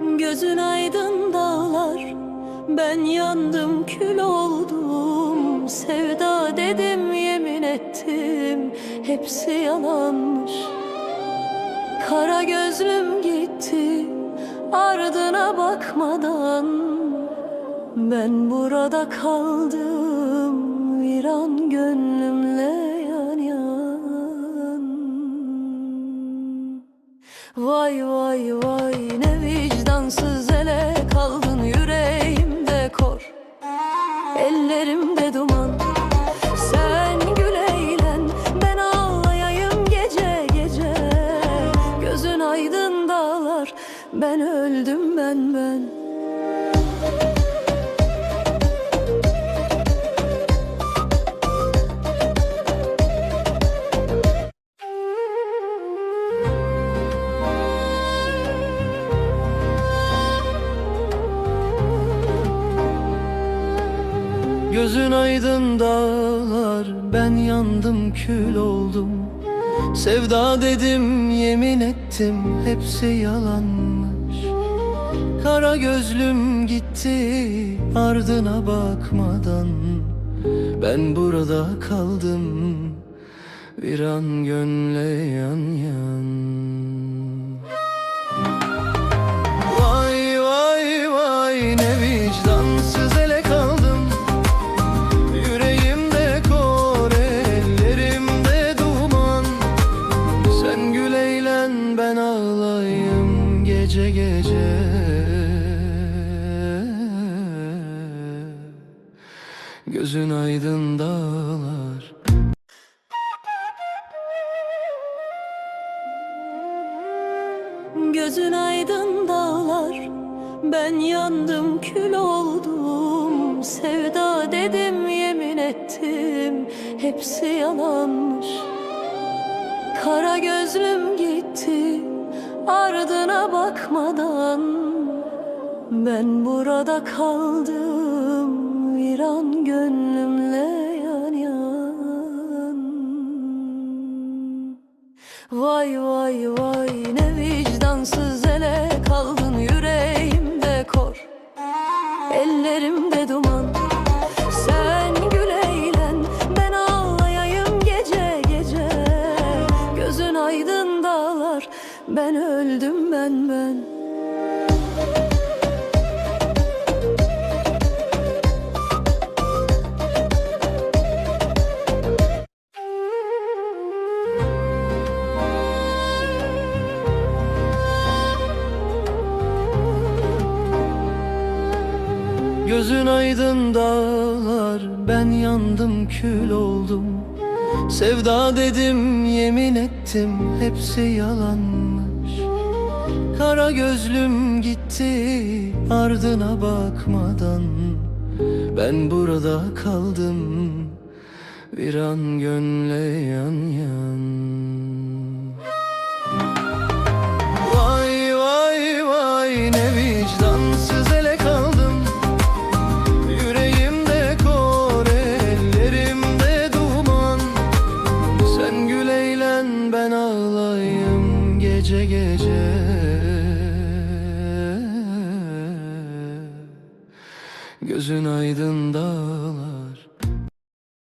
Gözün aydın dağlar Ben yandım kül oldum. Sevda dedim yemin ettim Hepsi yalanmış. Kara gözlüm gitti Ardına bakmadan. Ben burada kaldım Viran gönlümle yan yan. Vay vay vay ne vicdansız ele kaldın yüreğimde kor. Ellerimde duman. Sen gül eğlen ben ağlayayım gece gece. Gözün aydın dağlar ben öldüm ben ben Gözün aydın dağlar Ben yandım kül oldum. Sevda dedim yemin ettim Hepsi yalanmış. Kara gözlüm gitti Ardına bakmadan. Ben burada kaldım Bir an gönle yan yan Gözün aydın dağlar. Gözün aydın dağlar. Ben yandım kül oldum. Sevda dedim yemin ettim. Hepsi yalanmış. Kara gözlüm gitti Ardına bakmadan. Ben burada kaldım Viran gönlümle yan yan. Vay vay vay ne vicdansız ele kaldın yüreğimde kor. Ellerimde duman sen gül eğlen ben ağlayayım gece gece. Gözün aydın dağlar ben öldüm ben ben Gözün aydın dağlar Ben yandım kül oldum. Sevda dedim yemin ettim Hepsi yalanmış. Kara gözlüm gitti Ardına bakmadan. Ben burada kaldım Bir an gönle yan yan Gözün aydın dağlar.